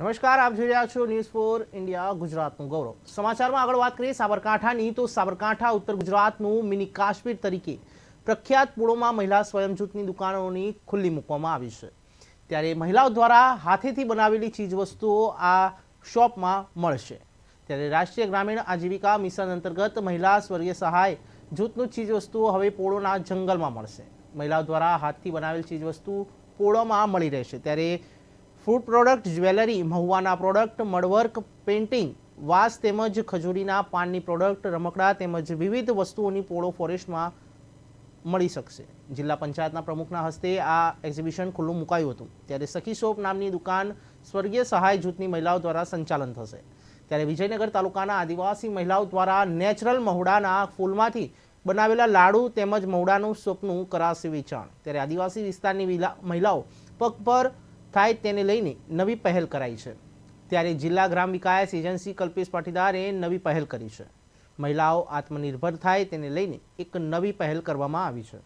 નમસ્કાર, આપ જોઈ રહ્યા છો ન્યૂઝ ફોર ઇન્ડિયા ગુજરાતનું ગૌરવ. સમાચારમાં આગળ વાત કરીએ સાબરકાંઠાની. તો સાબરકાંઠા, ઉત્તર ગુજરાતનું મિની કાશ્મીર તરીકે પ્રખ્યાત પૂળોમાં મહિલા સ્વયં જૂથની દુકાનોની ખુલ્લી મૂકવામાં આવી છે. ત્યારે મહિલાઓ દ્વારા હાથેથી બનાવેલી ચીજવસ્તુઓ આ શોપમાં મળશે. ત્યારે રાષ્ટ્રીય ગ્રામીણ આજીવિકા મિશન અંતર્ગત મહિલા સ્વર્ગીય સહાય જૂથનું ચીજવસ્તુઓ હવે પોળોના જંગલમાં મળશે. મહિલાઓ દ્વારા હાથથી બનાવેલ ચીજવસ્તુ પોળોમાં મળી રહેશે. ત્યારે ફૂડ પ્રોડક્ટ જ્વેલરી મહુવાના પ્રોડક્ટ મડવર્ક પેઇન્ટિંગ વાસ તેમજ ખજૂરીના પાનની પ્રોડક્ટ રમકડા તેમજ વિવિધ વસ્તુઓની પોળો ફોરેસ્ટમાં મળી શકશે. જિલ્લા પંચાયતના પ્રમુખના હસ્તે આ એક્ઝિબિશન ખુલ્લું મુકાયું હતું. ત્યારે સખી શોપ નામની દુકાન સ્વર્ગીય સહાય જૂથની મહિલાઓ દ્વારા સંચાલન થશે. ત્યારે વિજયનગર તાલુકાના આદિવાસી મહિલાઓ દ્વારા નેચરલ મહુડાના ફૂલમાંથી બનાવેલા લાડુ તેમજ મહુડાનું સ્વપ્નું કરાશે વેચાણ. ત્યારે આદિવાસી વિસ્તારની મહિલાઓ મહિલાઓ પગભર થાય તેને લઈને નવી પહેલ કરાઈ છે. ત્યારે જિલ્લા ગ્રામ વિકાસ એજન્સી કલ્પેશ પાટીદારે નવી પહેલ કરી છે. મહિલાઓ આત્મનિર્ભર થાય તેને લઈને એક નવી પહેલ કરવામાં આવી છે.